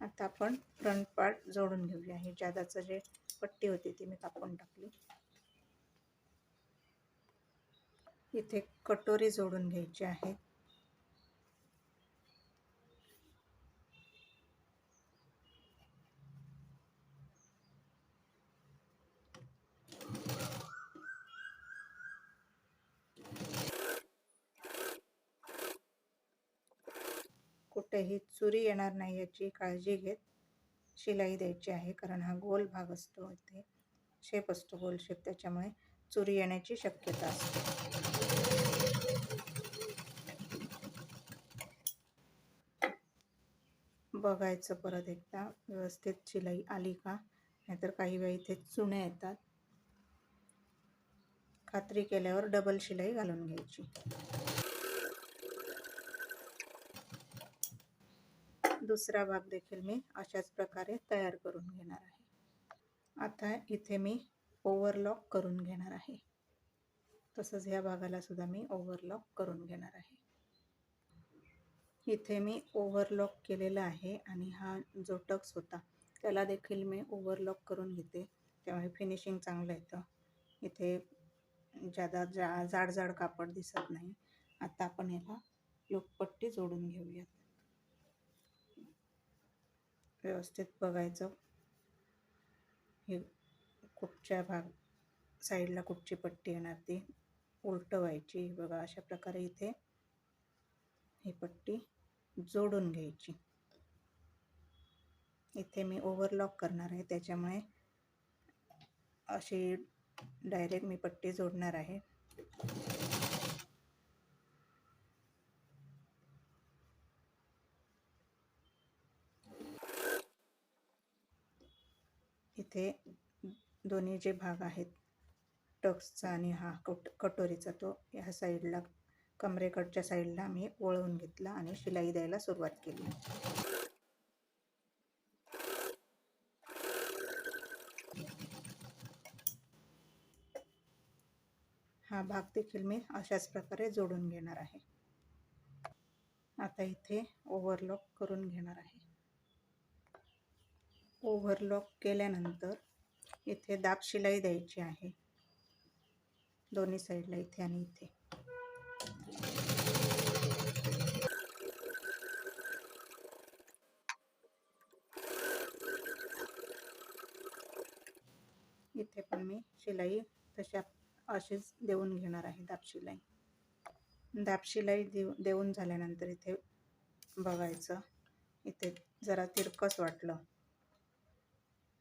आता आपण front part जोडून घेऊया. आहे जादाचं जे पट्टी होती ती मी कापून टाकली. इथे कटोरी जोडून घ्यायची आहे. कुठेही चुरी येणार नाही याची काळजी घेत शिलाई द्यायची आहे कारण हा गोल भाग असतो. इथे शेप असतो गोल शेप त्याच्यामुळे चुरी येण्याची शक्यता असते. बघायचं परत एकदा व्यवस्थित शिलाई आली का? नाहीतर काही वेळा इथे चुण्या येतात. खात्री केल्यावर डबल शिलाई घालून घ्यायची. दुसरा भाग देखील मी अशाच प्रकारे तयार करून घेणार आहे. आता इथे मी ओव्हरलॉक करून घेणार आहे. तसंच ह्या भागाला सुद्धा मी ओव्हरलॉक करून घेणार आहे. इथे मी ओव्हरलॉक केलेला आहे आणि हा जो टक्स होता त्याला देखील मी ओव्हरलॉक करून घेते. त्यामुळे फिनिशिंग चांगलं येतं. इथे जादा जा जाड जाड कापड दिसत नाही. आता आपण याला लोकपट्टी जोडून घेऊयात. व्यवस्थित बघायचं. हे कुठच्या भाग साईडला कुठची पट्टी येणार ती उलटं व्हायची. बघा अशा प्रकारे इथे ही पट्टी जोडून घ्यायची. इथे मी ओव्हरलॉक करणार आहे. त्याच्यामुळे अशी डायरेक्ट मी पट्टी जोडणार आहे. इथे दोन्ही जे भाग आहेत टक्सचा आणि हा कट कटोरीचा तो ह्या साईडला कमरेकडच्या साईडला मी वळवून घेतला आणि शिलाई द्यायला सुरुवात केली. हा भाग देखील मी अशाच प्रकारे जोडून घेणार आहे. आता इथे ओव्हरलॉक करून घेणार आहे. ओव्हरलॉक केल्यानंतर इथे दाब शिलाई द्यायची आहे. दोन्ही साईडला इथे आणि इथे. इथे पण मी शिलाई तशा अशीच देऊन घेणार आहे दाब शिलाई. दाब शिलाई देऊ देऊन झाल्यानंतर इथे बघायचं. इथे जरा तिरकस वाटलं.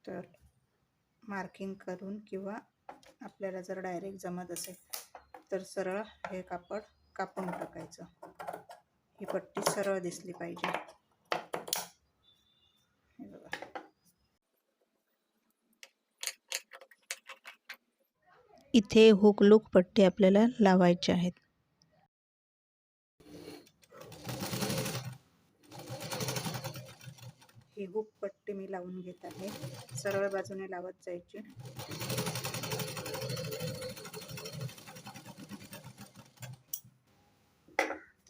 तर मार्किंग करून किंवा आपल्याला जर डायरेक्ट जमत असेल तर सरळ हे कापड कापून टाकायचं. ही पट्टी सरळ दिसली पाहिजे. हे बघा. इथे हुक लूक पट्टी आपल्याला लावायची आहेत. हुक पट्टी मी लावून घेत आहे. सरळ बाजूने लावत जायची.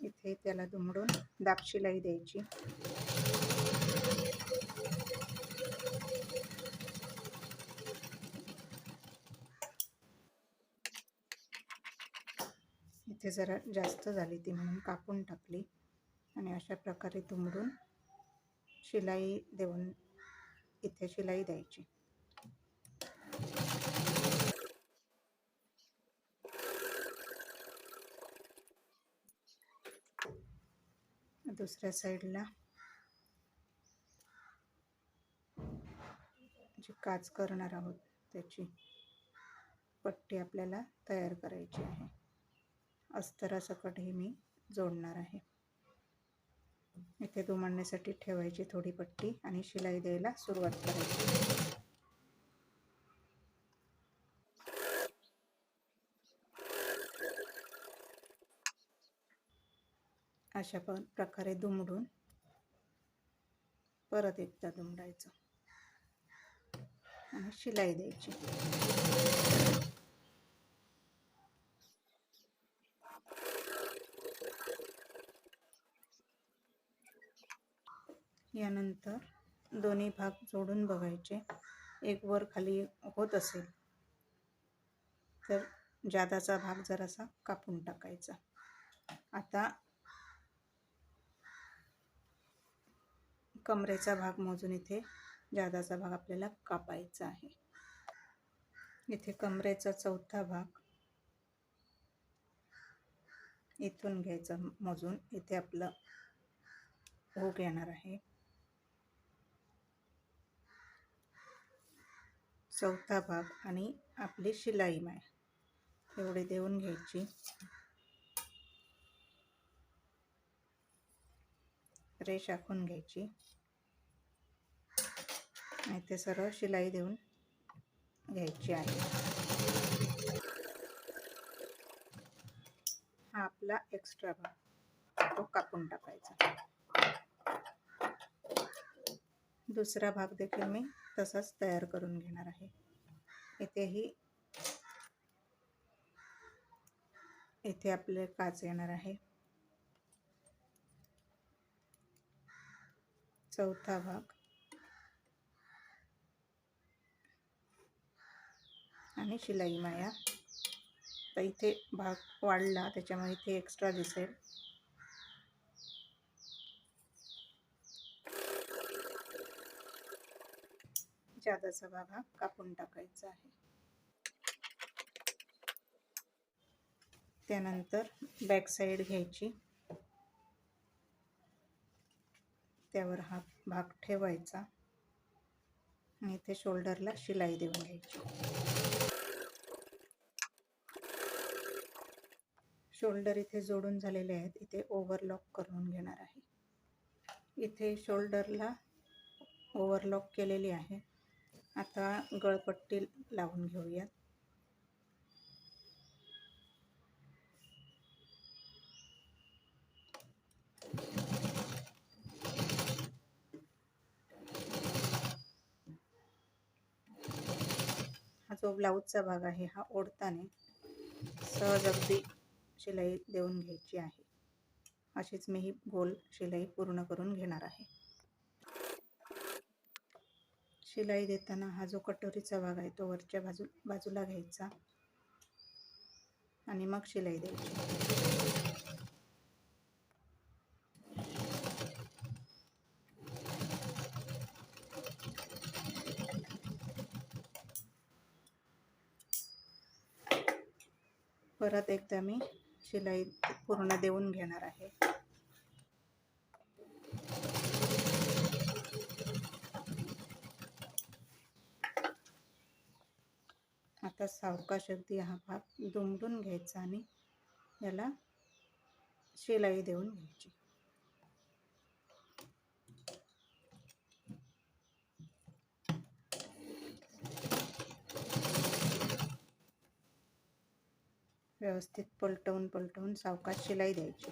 इथे त्याला दुमडून दाब द्यायची. इथे जरा जास्त झाली ती म्हणून कापून टाकली. आणि अशा प्रकारे दुमडून शिलाई देऊन इथे शिलाई द्यायची. दुसऱ्या साईडला जी काच करणार आहोत त्याची पट्टी आपल्याला तयार करायची आहे. अस्तरासकट हे मी जोडणार आहे. इथे दुमडण्यासाठी ठेवायची थोडी पट्टी आणि शिलाई द्यायला सुरुवात करायची. अशा प प्रकारे दुमडून परत एकदा दुमडायचं. आणि शिलाई द्यायची. तर दोन्ही भाग जोडून बघायचे. एक वर खाली होत असेल तर जादाचा भाग जरासा कापून टाकायचा. आता कमरेचा भाग मोजून इथे जादाचा भाग आपल्याला कापायचा आहे. इथे कमरेचा चौथा भाग इथून घ्यायचा मोजून इथे आपलं ओघ येणार आहे. चौथा भाग आणि आपली शिलाई माय. एवढे देऊन घ्यायची. रेष आखून घ्यायची. आणि ते सरळ शिलाई देऊन घ्यायची आहे. हा आपला एक्स्ट्रा भाग. तो कापून टाकायचा. दुसरा भाग देखील मी तसाच तयार करून घेणार आहे. इथेही इथे आपले काच येणार आहे. चौथा भाग. आणि शिलाई माया. तर इथे भाग वाढला त्याच्यामुळे इथे एक्स्ट्रा दिसेल. जादाचा भाग हा कापून टाकायचा आहे. त्यानंतर बॅक साईड घ्यायची. त्यावर हा भाग ठेवायचा. आणि इथे शोल्डरला शिलाई देऊन घ्यायची. शोल्डर इथे जोडून झालेले आहेत. इथे ओव्हरलॉक करून घेणार आहे. इथे शोल्डरला ओव्हरलॉक केलेली आहे. आता गळपट्टी लावून घेऊयात. हा जो ब्लाऊजचा भाग आहे हा ओढताना सहज अगदी शिलाई देऊन घ्यायची आहे. अशीच मी ही गोल शिलाई पूर्ण करून घेणार आहे. शिलाई देताना हा जो कटोरीचा भाग आहे तो वरच्या बाजू बाजूला घ्यायचा. आणि मग शिलाई द्यायची. परत एकदा मी शिलाई पूर्ण देऊन घेणार आहे. आता सावकाश अगदी हा भाग दुमडून घ्यायचा आणि याला शिलाई देऊन घ्यायची. व्यवस्थित पलटवून पलटवून सावकाश शिलाई द्यायची.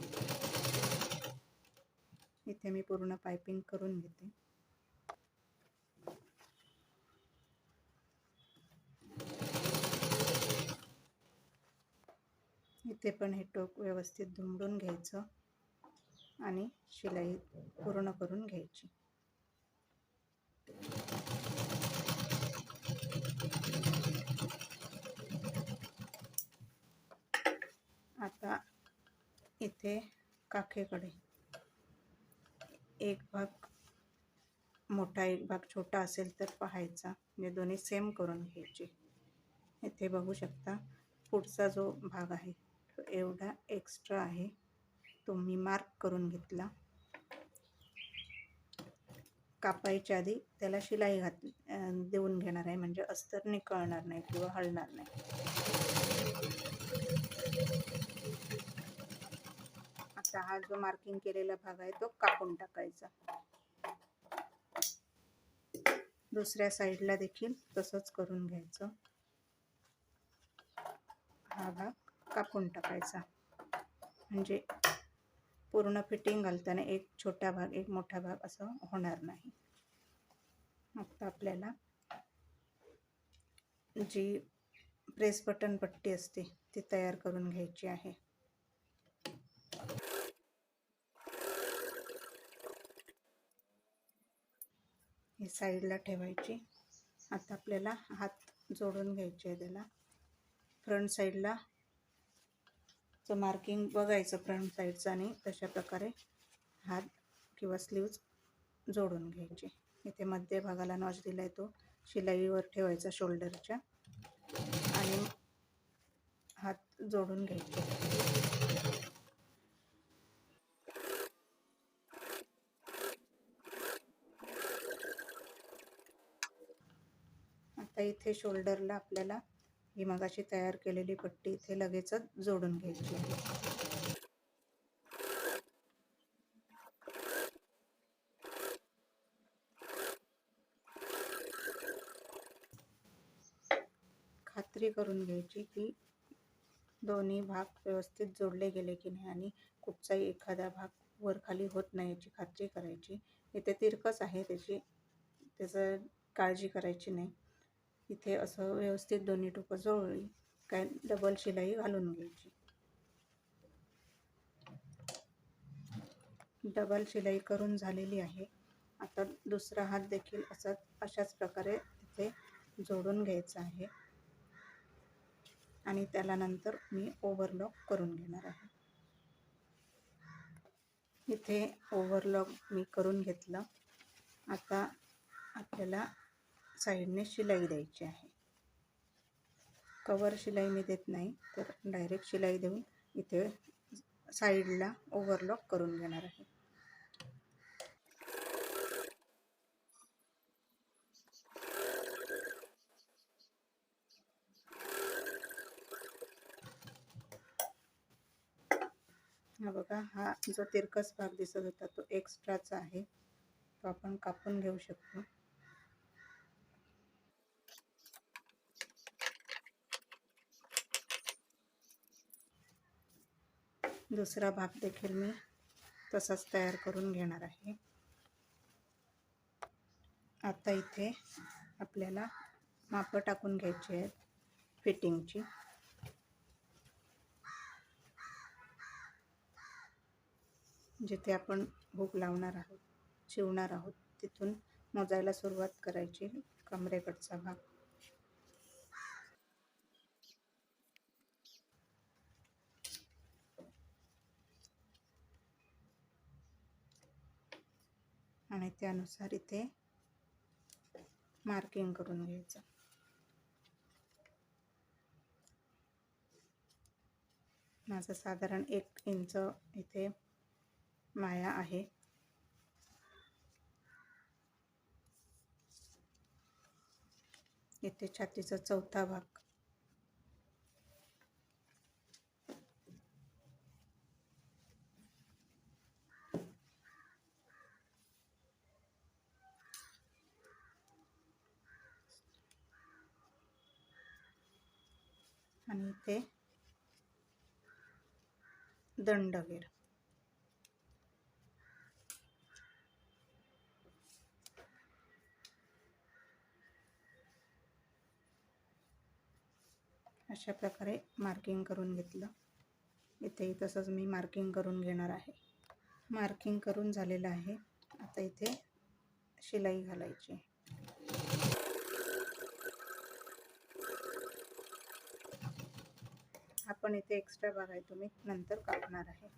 इथे मी पूर्ण पायपिंग करून घेते. इथे पण हे टोक व्यवस्थित दुमडून घ्यायचं आणि शिलाई पूर्ण करून घ्यायची. आता इथे काखेकडे एक भाग मोठा एक भाग छोटा असेल तर पाहायचा. म्हणजे दोन्ही सेम करून घ्यायचे. इथे बघू शकता पुढचा जो भाग आहे एवढा एक्स्ट्रा आहे. तो मी मार्क करून घेतला. कापायच्या आधी त्याला शिलाई घात देऊन घेणार आहे. म्हणजे अस्तरने कळणार नाही किंवा हलणार नाही. आता हा जो मार्किंग केलेला भाग आहे तो कापून टाकायचा. दुसऱ्या साईडला देखील तसंच करून घ्यायचं. हा भाग कापून टाकायचा. म्हणजे पूर्ण फिटिंग घालताना एक छोटा भाग एक मोठा भाग असं होणार नाही. आता आपल्याला जी प्रेस बटन पट्टी असते ती तयार करून घ्यायची आहे. ही साईडला ठेवायची. आता आपल्याला हात जोडून घ्यायचे आहे त्याला. फ्रंट साईडला चं मार्किंग बघायचं फ्रंट साईडचं आणि तशा प्रकारे हात किंवा स्लीव्ज जोडून घ्यायचे. इथे मध्य भागाला नॉच दिला आहे तो. शिलाईवर ठेवायचा शोल्डरच्या आणि हात जोडून घ्यायचे. आता इथे शोल्डरला आपल्याला ही मगाशी तयार केलेली पट्टी इथे लगेचच जोडून घ्यायची आहे. खात्री करून घ्यायची की दोन्ही भाग व्यवस्थित जोडले गेले की नाही आणि कुठचाही एखादा भाग वर खाली होत नाही याची खात्री करायची. इथे तिरकस आहे त्याची त्याचं काळजी करायची नाही. इथे असं व्यवस्थित दोन्ही टोकं जोडली काय डबल शिलाई घालून घ्यायची. डबल शिलाई करून झालेली आहे. आता दुसरा हात देखील असा अशाच प्रकारे इथे जोडून घ्यायचा आहे. आणि त्याला नंतर मी ओव्हरलॉक करून घेणार आहे. इथे ओव्हरलॉक मी करून घेतलं. आता आपल्याला साईडने शिलाई द्यायची आहे. कवर शिलाई मी देत नाही तर डायरेक्ट शिलाई देऊन इथे साईडला ओव्हरलॉक करून घेणार आहे. हा बघा हा जो तिरकस भाग दिसत होता तो एक्स्ट्राचा आहे. तो आपण कापून घेऊ शकतो. दुसरा भाग देखील मी तसाच तयार करून घेणार आहे. आता इथे आपल्याला मापं टाकून घ्यायची आहेत फिटिंगची. जिथे आपण हुक लावणार आहोत शिवणार आहोत तिथून मोजायला सुरुवात करायची कमरेकडचा भाग. आणि त्यानुसार इथे मार्किंग करून घ्यायचं. माझं साधारण एक इंच इथे माया आहे. इथे छातीचा चौथा भाग. आणि इथे दंडवीर अशा प्रकारे मार्किंग करून घेतलं. इथेही तसंच मी मार्किंग करून घेणार आहे. मार्किंग करून झालेलं आहे. आता इथे शिलाई घालायची. आपण इथे एक्स्ट्रा भाग आहे तुम्ही नंतर कापणार आहे.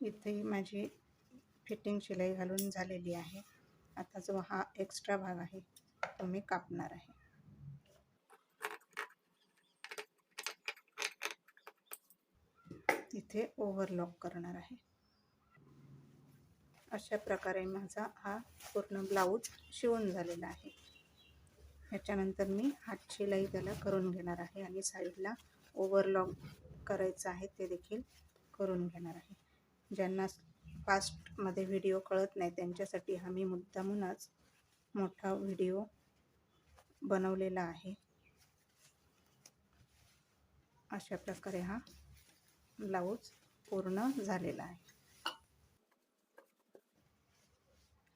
इथे माझी फिटिंग शिलाई घालून झालेली आहे. आता जो हा एक्स्ट्रा भाग आहे तो मी कापणार आहे. तिथे ओव्हरलॉक करणार आहे. अशा प्रकारे माझा हा पूर्ण ब्लाऊज शिवून झालेला आहे. ह्याच्यानंतर मी हात शिलाई त्याला करून घेणार आहे आणि साईडला ओव्हरलॉक करायचं आहे ते देखील करून घेणार आहे. ज्यांना फास्टमध्ये व्हिडिओ कळत नाही त्यांच्यासाठी हा मी मुद्दामूनच मोठा व्हिडिओ बनवलेला आहे. अशा प्रकारे हा ब्लाऊज पूर्ण झालेला आहे.